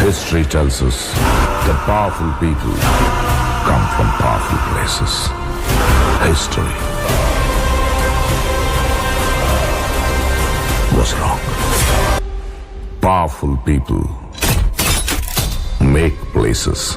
History tells us that powerful people come from powerful places. History was wrong. Powerful people make places.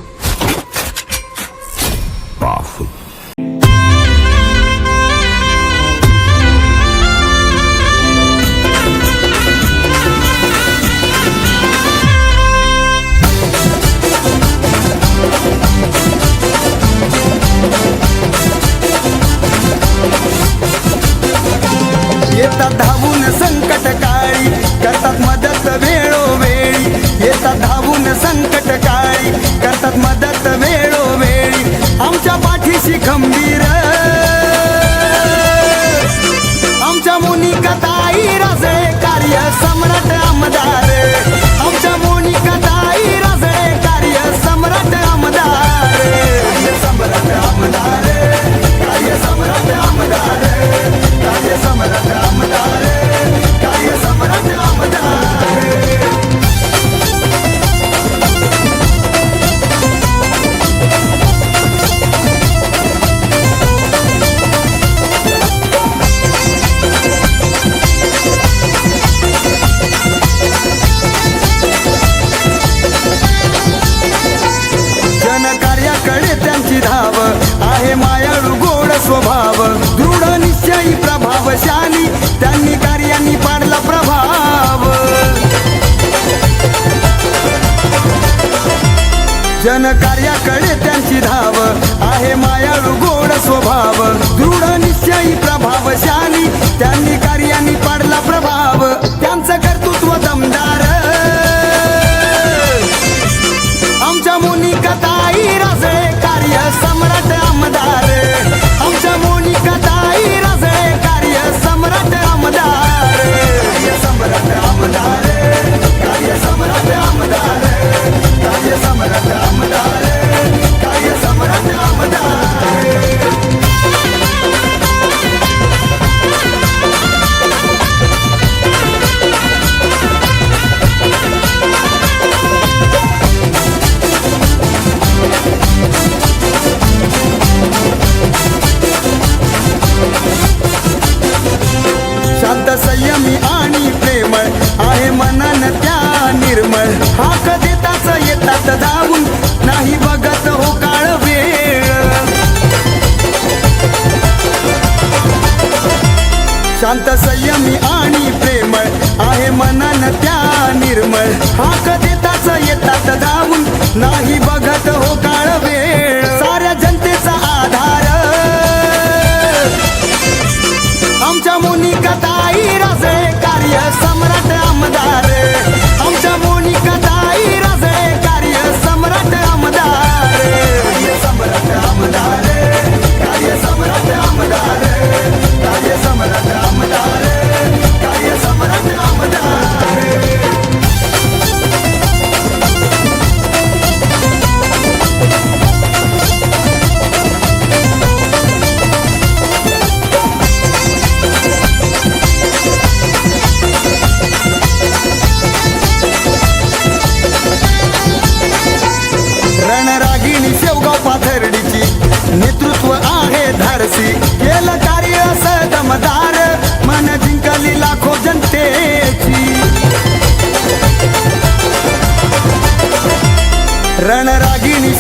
哒哒。जनकार्याकडे त्यांची धाव. आहे मायाळू गोड स्वभाव. दृढ निश्चयी प्रभावशाली. त्यांनी कार्याने पाडला प्रभाव. कधी तास येतात धावून नाही बघत हो काळ वेळ. शांत संयमी आणि प्रेमळ आहे मनन त्या निर्मळ. हाक देताच येतात धावून नाही बघत हो काळ वेळ.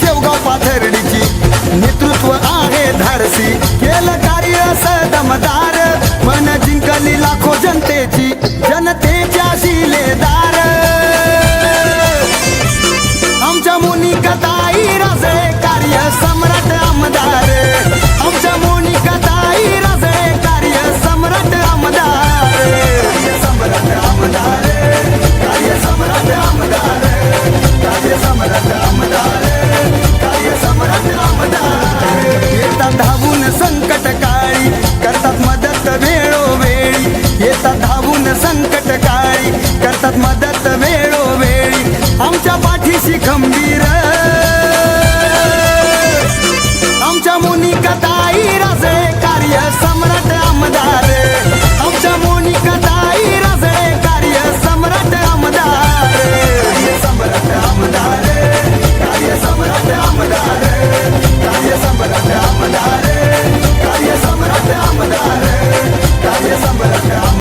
शेवगाव पाथर्डीची. नेतृत्व आहे धारसी केलं कार्य सदमदार